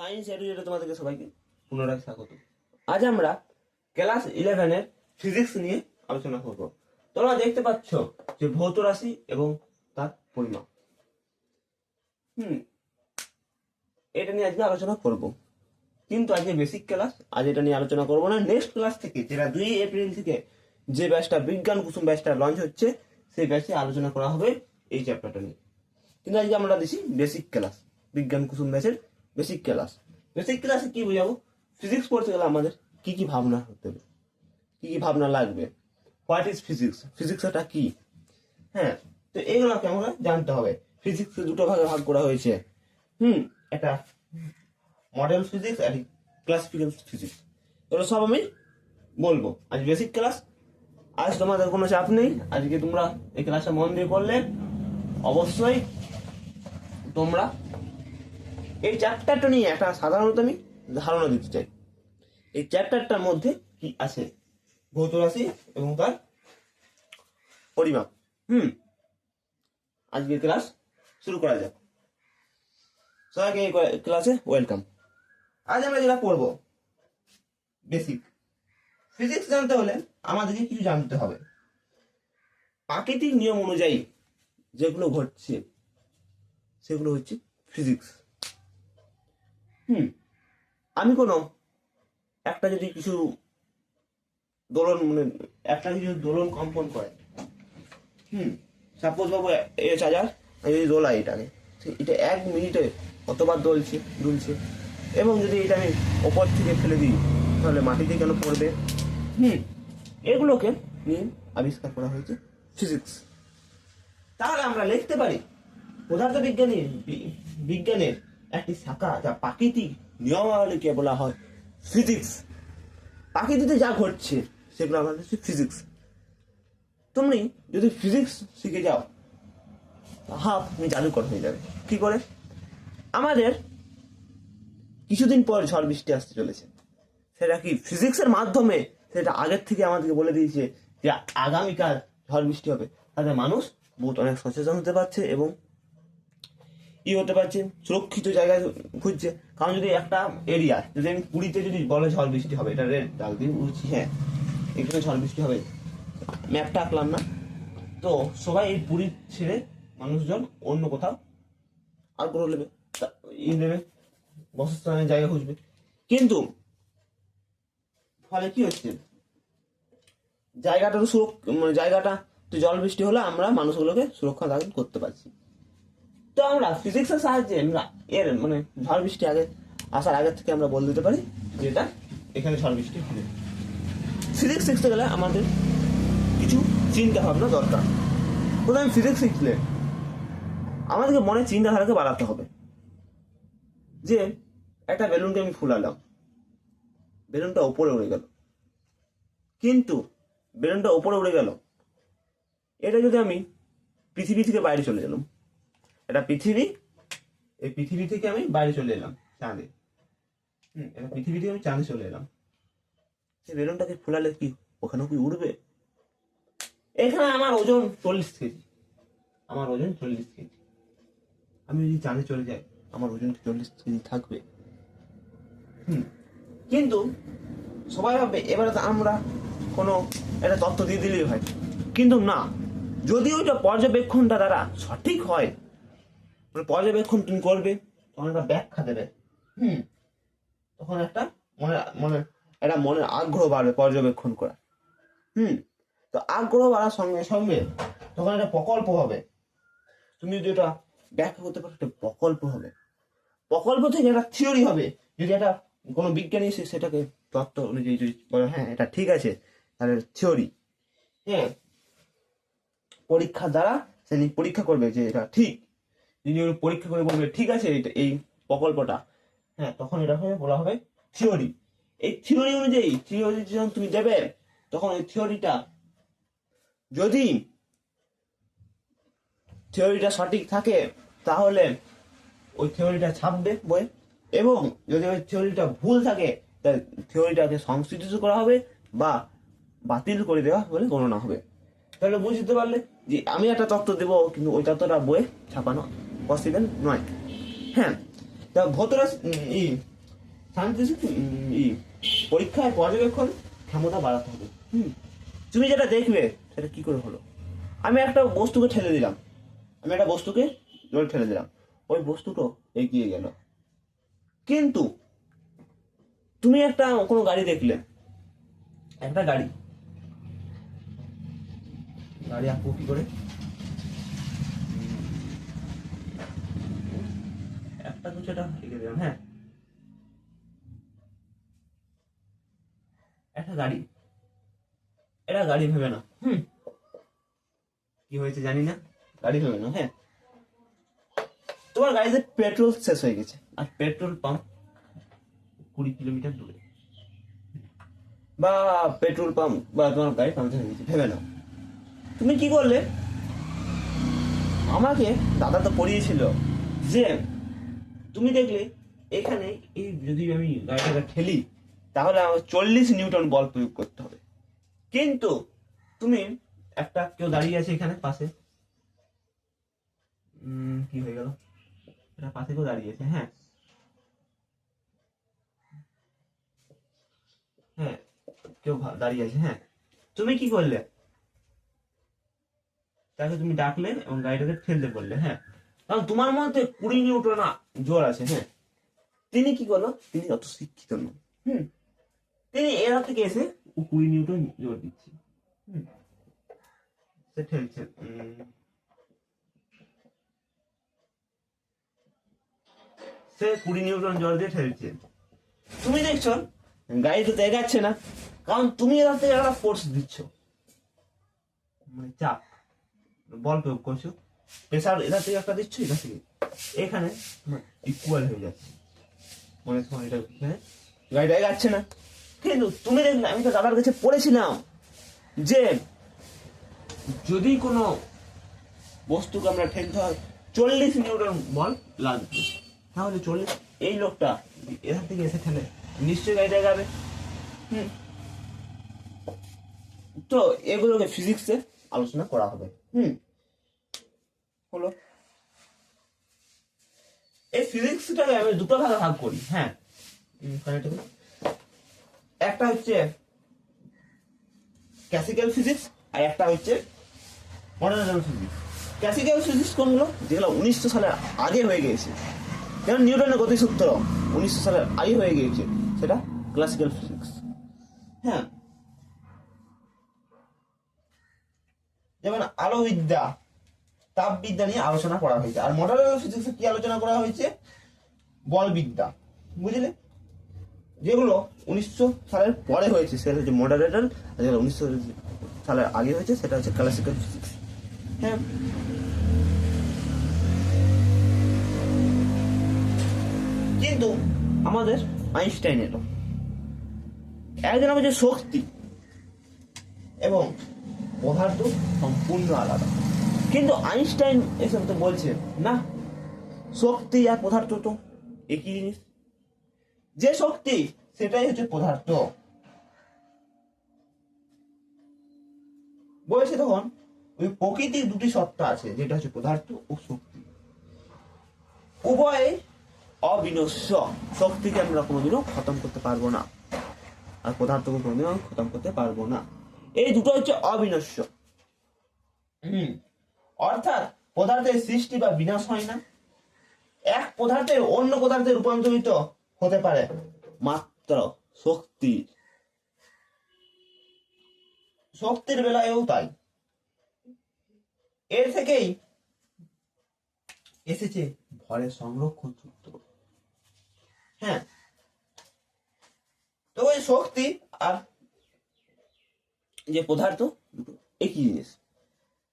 Science এডুকেটে তোমাদেরকে সবাইকে পুনরায় স্বাগত। আজ আমরা ক্লাস ইলেভেনের ফিজিক্স নিয়ে আলোচনা করব। তোমরা দেখতে পাচ্ছ যে ভৌত রাশি এবং তার পরিমাপ। হুম এটা নিয়ে আজকে আলোচনা করব। কিন্তু আজকে বেসিক ক্লাস আজ এটা নিয়ে আলোচনা করব না। নেক্সট ক্লাস থেকে যেটা দুই এপ্রিল থেকে যে ব্যাচটা বিজ্ঞান কুসুম ব্যাচটা লঞ্চ হচ্ছে সেই ব্যাচে আলোচনা করা হবে এই চ্যাপ্টারটা নিয়ে। কিন্তু আজকে আমরা দিছি বেসিক ক্লাস বিজ্ঞান কুসুম ব্যাচের বেসিক ক্লাস। বেসিক ক্লাসে কি বোঝাবো? ফিজিক্স পড়তে গেলে আমাদের কি কি ভাবনা হতে হবে? কি কি ভাবনা লাগবে? হোয়াট ইজ ফিজিক্স ফিজিক্সটা কি? হ্যাঁ তো এগুলোকে আমরা জানতে হবে। ফিজিক্স দুটো ভাগে ভাগ করা হয়েছে। হুম, একটা মডেল ফিজিক্স আর ক্লাসিক্যাল ফিজিক্স এগুলো সব আমি বলব। আজ বেসিক ক্লাস আজ তোমাদের কোনো চাপ নেই। আজকে তোমরা এই ক্লাসে মন দিয়ে করলে অবশ্যই তোমরা এই চ্যাপ্টারটা নিয়ে একটা সাধারণত আমি ধারণা দিতে চাই। এই চ্যাপ্টারটার মধ্যে কি আছে? ভৌত রাশি এবং তার পরিমাপ। হুম। আজকের ক্লাস শুরু করা যাক। সবাইকে এই ক্লাসে ওয়েলকাম আজ আমরা যেটা পড়ব বেসিক ফিজিক্স জানতে হলে আমাদেরকে কিছু জানতে হবে। প্রাকৃতিক নিয়ম অনুযায়ী যেগুলো ঘটছে, সেগুলো হচ্ছে ফিজিক্স হুম। আমি কোনো, একটা যদি কিছু দোলন মানে একটা কিছু দোলন কম্পন করে, হুম। সাপোজ বাবু এইচ হাজার আমি যদি দোলাই এটাকে এটা এক মিনিটে কতবার দোলছে, দুলছে, এবং যদি এটা আমি ওপর থেকে ফেলে দিই, তাহলে মাটিতে কেন পড়বে? হুম। এগুলোকে নিয়ে আবিষ্কার করা হয়েছে ফিজিক্স তাহলে আমরা লিখতে পারি পদার্থ বিজ্ঞানী বিজ্ঞানের একটি শাখা যা প্রাকৃতিক নিয়মাবলীকে বলা হয় ফিজিক্স প্রাকৃতিতে যা ঘটছে, সেগুলো আমাদের ফিজিক্স তুমি যদি ফিজিক্স শিখে যাও হাফ তুমি জাদুকর হয়ে যাবে। কি করে? আমাদের কিছুদিন পর ঝড় বৃষ্টি আসতে চলেছে। সেটা কি ফিজিক্সের মাধ্যমে? সেটা আগের থেকে আমাদেরকে বলে দিয়েছে যে আগামীকাল ঝড় বৃষ্টি হবে। তাতে মানুষ বহুত অনেক সচেতন হতে পারছে এবং ই হতে পারছে, সুরক্ষিত জায়গায় খুঁজছে। কারণ যদি একটা এরিয়া যদি আমি পুরীতে যদি বলে ঝড় বৃষ্টি হবে, এটা রেড ডাক দিয়ে বুঝছি হ্যাঁ। এখানে ঝড় বৃষ্টি হবে। ম্যাপটা আঁকলাম না। তো সবাই এই পুরী ছেড়ে মানুষজন অন্য কোথাও আগ্রহ নেবে তা- ই নেবে বসস্থানের জায়গা খুঁজবে। কিন্তু ফলে কি হচ্ছে? জায়গাটা তো সুরক্ষ মানে জায়গাটা জল বৃষ্টি হলে আমরা মানুষগুলোকে সুরক্ষা দান করতে পারছি। তো আমরা ফিজিক্সের সাহায্যে আমরা এর মানে ঝড় বৃষ্টি আগে আসার আগে থেকে আমরা বলে দিতে পারি যে এটা এখানে ঝড় বৃষ্টি হবে। ফিজিক্স শিখতে গেলে আমাদের কিছু চিন্তা ভাবনা দরকার। প্রথমে ফিজিক্স শিখলে আমাদেরকে মনে চিন্তাধারাকে বাড়াতে হবে। যে একটা বেলুনকে আমি ফুলালাম বেলুনটা ওপরে উড়ে গেল। কিন্তু বেলুনটা ওপরে উড়ে গেল, এটা যদি আমি পৃথিবী থেকে বাইরে চলে গেলাম এটা পৃথিবী, এই পৃথিবী থেকে আমি বাইরে চলে এলাম, চাঁদে। হুম, এটা পৃথিবী থেকে আমি চাঁদে চলে এলাম। সেই বেলুনটাকে ফুলালে কি, ওখানেও কি উড়বে? এখানে আমার ওজন চল্লিশ কেজি। আমার ওজন চল্লিশ কেজি। আমি যদি চাঁদে চলে যাই, আমার ওজন চল্লিশ কেজি থাকবে। হুম, কিন্তু সবাই ভাববে, এবারে তো আমরা কোনো একটা তথ্য দিয়ে দিলেই হয়। কিন্তু না, যদি ওইটা পর্যবেক্ষণটা দ্বারা সঠিক হয় মানে পর্যবেক্ষণ তুমি করবে, তখন একটা ব্যাখ্যা দেবে। হুম? তখন একটা মনে মনে, একটা মনের আগ্রহ বাড়বে পর্যবেক্ষণ করা হুম? তো আগ্রহ বাড়ার সঙ্গে সঙ্গে তখন একটা প্রকল্প হবে। তুমি যদি এটা ব্যাখ্যা করতে পারো, একটা প্রকল্প হবে। প্রকল্প থেকে একটা থিওরি হবে। যদি একটা কোনো বিজ্ঞানী এসে সেটাকে তত্ত্ব অনুযায়ী যদি বলে হ্যাঁ এটা ঠিক আছে, তাহলে থিওরি হ্যাঁ? পরীক্ষা দ্বারা সে পরীক্ষা করবে যে এটা ঠিক। যদি পরীক্ষা করে বলবে, ঠিক আছে এটা এই প্রকল্পটা। হ্যাঁ তখন এটা হবে বলা হবে থিওরি এই থিওরি অনুযায়ী থিওরি যখন তুমি দেবে, তখন ওই থিওরিটা যদি থিওরিটা সঠিক থাকে, তাহলে ওই থিওরিটা ছাপবে বই এবং যদি ওই থিওরিটা ভুল থাকে, তাহলে থিওরিটাকে সংশোধিত করা হবে বা বাতিল করে দেওয়া বলে গণনা হবে। তাহলে বুঝতে পারলে যে আমি একটা তত্ত্ব দেবো, কিন্তু ওই তত্ত্বটা বইয়ে ছাপানো পসিবল নয়। হ্যাঁ তা ভৌতরাশি এই শান্তি পরীক্ষায় পর্যবেক্ষণ ক্ষমতা বাড়াতে হবে। হুম, তুমি যেটা দেখবে, সেটা কি করে হলো? আমি একটা বস্তুকে ঠেলে দিলাম। আমি একটা বস্তুকে জল ঠেলে দিলাম। ওই বস্তুটা এগিয়ে গেল। কিন্তু, তুমি একটা কোনো গাড়ি দেখলে? একটা গাড়ি। গাড়ি আঁকবো কি করে? একটা কিছু এটা এঁকে দিলাম হ্যাঁ। একটা গাড়ি। এটা গাড়ি ভেবে না হুম। কি হয়েছে জানি না। গাড়ি ভেবে না হ্যাঁ। তোমার গাড়িতে পেট্রোল শেষ হয়ে গেছে। আর পেট্রোল পাম্প কুড়ি কিলোমিটার দূরে। বা পেট্রোল পাম্প বা তোমার গাড়ি পাম্প হয়ে গেছে ভেবে নাও। তুমি কি করলে? আমাকে দাদা তো পড়িয়েছিল যে তুমি দেখলে এখানে এই যদি আমি গাড়িটাকে ঠেলি, তাহলে আমার চল্লিশ নিউটন বল প্রয়োগ করতে হবে। কিন্তু তুমি একটা কেউ দাঁড়িয়ে আছে এখানে পাশে। কি হয়ে গেল? এটা পাশে কেউ দাঁড়িয়ে আছে হ্যাঁ। হ্যাঁ কেউ দাঁড়িয়ে আছে হ্যাঁ। তুমি কি করলে? তাকে তুমি ডাকলে এবং গাড়িটাকে ঠেলতে বললে হ্যাঁ। কারণ তোমার মধ্যে কুড়ি নিউটন জোর আছে হ্যাঁ। তিনি কি করল? তিনি অত শিক্ষিত নন। হুম। তিনি এর থেকে এসে ও কুড়ি নিউটন জোর দিচ্ছে। হুম। সে ঠেলছে সে কুড়ি নিউটন জোর দিয়ে ঠেলছে। তুমি দেখছ গাড়িটা তো এগাচ্ছে না কারণ তুমি এর থেকে একটা ফোর্স দিচ্ছ। মানে চাপ বল প্রয়োগ করছ থেকে একটা দিচ্ছ থেকে এখানে ইকুয়াল হয়ে যাচ্ছে। মনে সময় এটা এখানে গাড়িটা এগাচ্ছে না। কিন্তু তুমি দেখলে আমি তো দাদার কাছে পড়েছিলাম যে যদি কোনো বস্তুকে আমরা ঠেলতে হয় চল্লিশ নিউটন বল লাগবে। তাহলে চল্লিশ এই লোকটা এখান থেকে এসে ঠেলে। নিশ্চয়ই গাড়িটা এগাবে হুম। তো এগুলোকে ফিজিক্সে আলোচনা করা হবে। হুম। হলো। এই ফিজিক্সটাকে আমি দুটো ভাগে ভাগ করি হ্যাঁ। একটা হচ্ছে ক্লাসিক্যাল ফিজিক্স আর একটা হচ্ছে মডার্ন ফিজিক্স ক্লাসিক্যাল ফিজিক্স কোনগুলো? যেগুলো উনিশশো সালের আগে হয়ে গিয়েছে। যেমন নিউটনের গতিসূত্র উনিশশো সালের আগে হয়ে গিয়েছে, সেটা ক্লাসিক্যাল ফিজিক্স হ্যাঁ। যেমন আলোবিদ্যা তাপবিদ্যা নিয়ে আলোচনা করা হয়েছে। আর মডার্ন ফিজিক্সে কি আলোচনা করা হয়েছে? বলবিদ্যা বুঝলে? যেগুলো উনিশশো সালের পরে হয়েছে, সেটা হচ্ছে মডারেটর আর যেগুলো উনিশশো সালের আগে হয়েছে, সেটা হচ্ছে ক্লাসিক্যাল ফিজিক্স হ্যাঁ। কিন্তু আমাদের আইনস্টাইন এলো। একজন হচ্ছে শক্তি, এবং পদার্থ সম্পূর্ণ আলাদা। কিন্তু আইনস্টাইন এসব তো বলছে, না, শক্তি আর পদার্থ তো একই জিনিস। যে শক্তি, সেটাই হচ্ছে পদার্থ। বলেছে তখন ওই প্রকৃতির দুটি সত্তা আছে, যেটা হচ্ছে পদার্থ ও শক্তি। উভয় অবিনশ্য। শক্তিকে আমরা কোনোদিনও খতম করতে পারব না। আর পদার্থকে কোনোদিনও খতম করতে পারব না। এই দুটো হচ্ছে অবিনশ্য। হুম। অর্থাৎ পদার্থের সৃষ্টি বা বিনাশ হয় না। এক পদার্থের অন্য পদার্থে রূপান্তরিত হতে পারে, মাত্র শক্তি। শক্তির বেলায়ও তাই। এর থেকেই এসেছে ভরের সংরক্ষণ সূত্র। হ্যাঁ। তো ওই শক্তি আর যে পদার্থ একই জিনিস।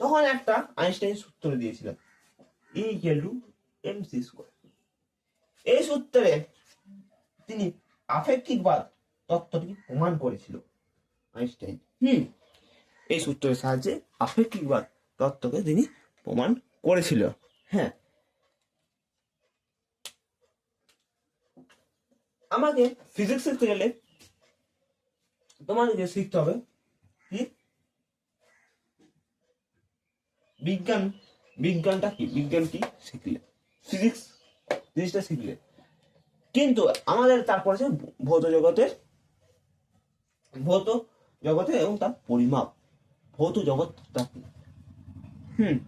তখন একটা আইনস্টাইন সূত্র দিয়েছিলেন E equal to M C square এই সূত্রে তিনি আপেক্ষিকবাদ তত্ত্বটি প্রমাণ করেছিল আইনস্টাইন। হুম। এই সূত্রের সাহায্যে আপেক্ষিকবাদ তত্ত্বকে তিনি প্রমাণ করেছিল। হ্যাঁ। আমাকে ফিজিক্স শিখতে গেলে তোমাদেরকে শিখতে হবে কি বিজ্ঞান, বিজ্ঞানটা কি? বিজ্ঞান কি? শিখলে। ফিজিক্স জিনিসটা শিখলে। কিন্তু আমাদের তারপর আছে ভৌত জগতের, ভৌত জগতে এবং তার পরিমাপ। ভৌত জগৎটা কি? হুম।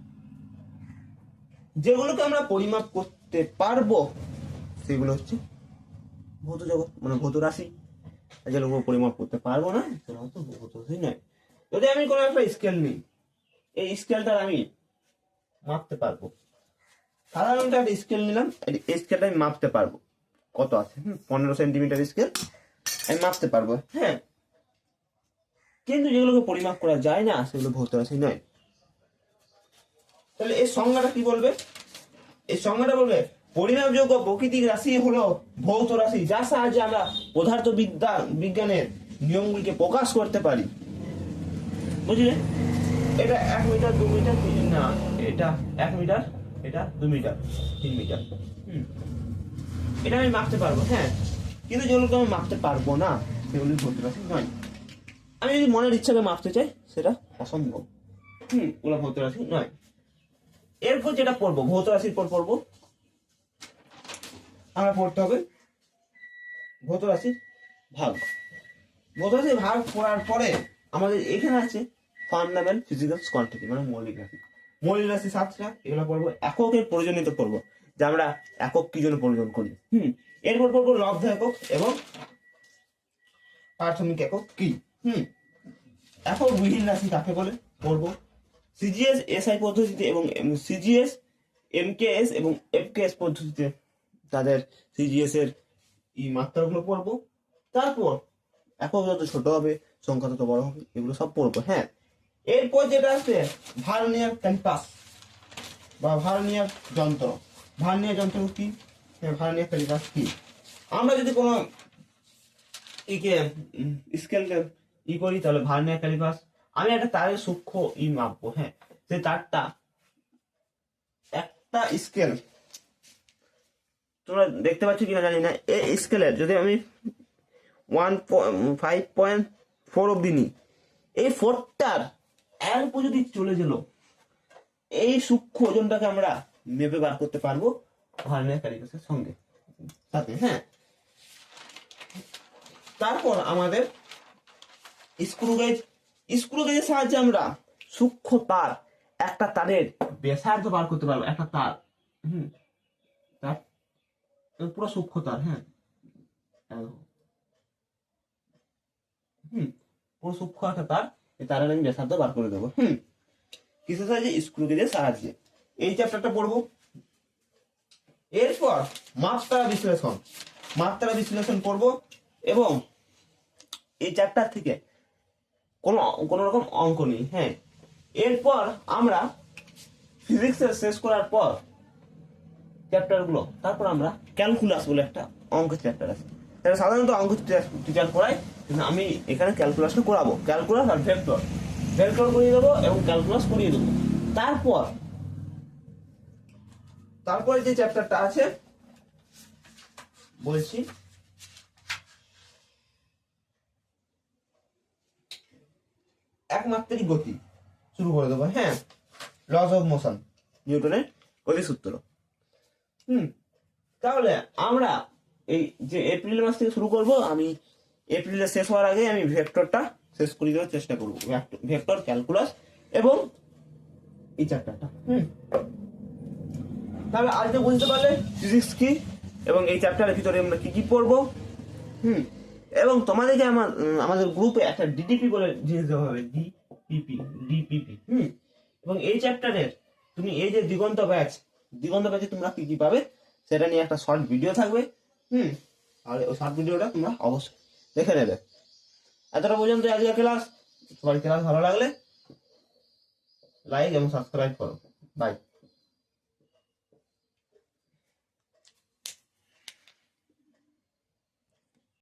যেগুলোকে আমরা পরিমাপ করতে পারব, সেগুলো হচ্ছে ভৌত জগৎ মানে ভৌত রাশি। যেগুলো পরিমাপ করতে পারব না, সেগুলো হচ্ছে ভৌত রাশি নয়। যদি আমি কোনো একটা স্কেল নিই এই স্কেলটা আমি মাপতে পারব। সাধারণত একটা স্কেল নিলাম স্কেলটা আমি মাপতে পারব। কত আছে? পনেরো সেন্টিমিটার স্কেল আমি মাপতে পারব। হ্যাঁ। কিন্তু যেগুলোকে পরিমাপ করা যায় না, সেগুলো ভৌত রাশি নয়। তাহলে এই সংজ্ঞাটা কি বলবে? এই সংজ্ঞাটা বলবে, পরিমাপযোগ্য প্রকৃতিক রাশি হলো ভৌত রাশি যার সাহায্যে আমরা পদার্থ বিদ্যা বিজ্ঞানের নিয়মগুলিকে প্রকাশ করতে পারি। বুঝলে? এটা এক মিটার, দু মিটার না, এটা এক মিটার, এটা দু মিটার, তিন মিটার। হুম। এটা আমি মাপতে পারব হ্যাঁ। কিন্তু যেগুলোকে আমি মাপতে পারব না, সেগুলি ভৌত রাশি নয়। আমি যদি মনের ইচ্ছাকে মাপতে চাই, সেটা অসম্ভব। হুম, ওগুলো ভৌত রাশি নয়। এরপর যেটা পড়ব, ভৌত রাশির পর পড়ব। আমরা পড়তে হবে ভৌত রাশির ভাগ। ভৌত রাশির ভাগ পড়ার পরে আমাদের এখানে আছে ফান্ডামেন্টাল ফিজিক্যাল কোয়ান্টিটি মানে মৌলিক রাশি মৌলিক রাশি সাতটা এগুলো পড়ব, এককের প্রয়োজনীয়তা পড়ব, যে আমরা একক কি জন্য প্রয়োজন করি, হুম? এরপর পড়ব লব্ধ একক এবং প্রাথমিক একক কি, হুম? একক বিহীন রাশি কাকে বলে? পড়ব। সিজিএস এসআই পদ্ধতিতে এবং সিজিএস এমকেএস এবং এফকেএস পদ্ধতিতে তাদের সিজিএস এর এই মাত্রাগুলো পড়ব। তারপর একক যত ছোট হবে সংখ্যা তত বড় হবে, এগুলো সব পড়ব হ্যাঁ? এরপর যেটা আছে, ভার্নিয়ার ক্যাম্পাস বা ভার্নিয়ার যন্ত্র। ভার্নিয়ার যন্ত্র কি? ভার্নিয়ার ক্যালিপাস কি? আমরা যদি কোনো ইকে স্কেলকে ই করি, তাহলে ভার্নিয়ার ক্যালিপাস। আমি একটা তারের সূক্ষ্ম ই মাপবো হ্যাঁ। সেই তারটা একটা স্কেল। তোমরা দেখতে পাচ্ছ কিনা জানি না। এই স্কেলের, যদি আমি ওয়ান ফাইভ পয়েন্ট ফোর অব্দি নিই, এই ফোরটার উপর যদি চলে গেল, এই সূক্ষ্ম ওজনটাকে আমরা মেপে বার করতে পারব ভার্নিয়ার ক্যালিপাসের সঙ্গে। সাথে হ্যাঁ। তারপর আমাদের স্ক্রু গেজ স্ক্রু গেজের সাহায্যে আমরা সূক্ষ্ম তার, একটা তারের ব্যাসার্ধ বার করতে পারব, একটা তার, হুম। তার, পুরো সূক্ষ্ম তার হ্যাঁ। হুম, পুরো সূক্ষ্ম একটা তার। তারের আমি ব্যাসার্ধ বার করে দেবো। হুম। কিসের সাহায্যে? স্ক্রু গেজের সাহায্যে। এই চ্যাপ্টারটা পড়ব। এরপর মাত্রা বিশ্লেষণ। মাত্রা বিশ্লেষণ করব এবং এই চ্যাপ্টার থেকে কোনো কোনো রকম অঙ্ক নেই হ্যাঁ। এরপর আমরা ফিজিক্সের শেষ করার পর চ্যাপ্টারগুলো তারপর আমরা ক্যালকুলাস বলে একটা অঙ্ক চ্যাপ্টার আছে। সাধারণত অঙ্ক টিচার করায় কিন্তু আমি এখানে ক্যালকুলাসটা করাবো। ক্যালকুলাস আর ভেক্টর ভেক্টর করিয়ে দেবো এবং ক্যালকুলাস করিয়ে দেবো। তারপর, তারপরে যে চ্যাপ্টারটা আছে, বলছি। একমাত্রিক গতি। শুরু করে দেবো হ্যাঁ? লস অফ মোশন নিউটনের গতি সূত্র। হুম। তাহলে আমরা এই যে এপ্রিল মাস থেকে শুরু করব, আমি এপ্রিলের শেষ হওয়ার আগে আমি ভেক্টরটা শেষ করে দেওয়ার চেষ্টা করব। ভেক্টর ক্যালকুলাস এবং এই চ্যাপ্টারটা হুম। তাহলে আজকে বুঝতে পারলে ফিজিক্স কি এবং এই চ্যাপ্টারের ভিতরে আমরা কি কি পড়ব? হুম। এবং তোমাদেরকে আমার আমাদের গ্রুপে একটা ডিডিপি বলে জিনিস দেওয়া হবে। ডিপিপি ডিপিপি হুম। এবং এই চ্যাপ্টারের তুমি এই যে দিগন্ত ব্যাচ দিগন্ত ব্যাচে তোমরা কি কি পাবে, সেটা নিয়ে একটা শর্ট ভিডিও থাকবে, হুম। আর ওই শর্ট ভিডিওটা তোমরা অবশ্যই দেখে নেবে। এতটা পর্যন্ত আজকের ক্লাস সবার ক্লাস ভালো লাগলে লাইক এবং সাবস্ক্রাইব করো। বাই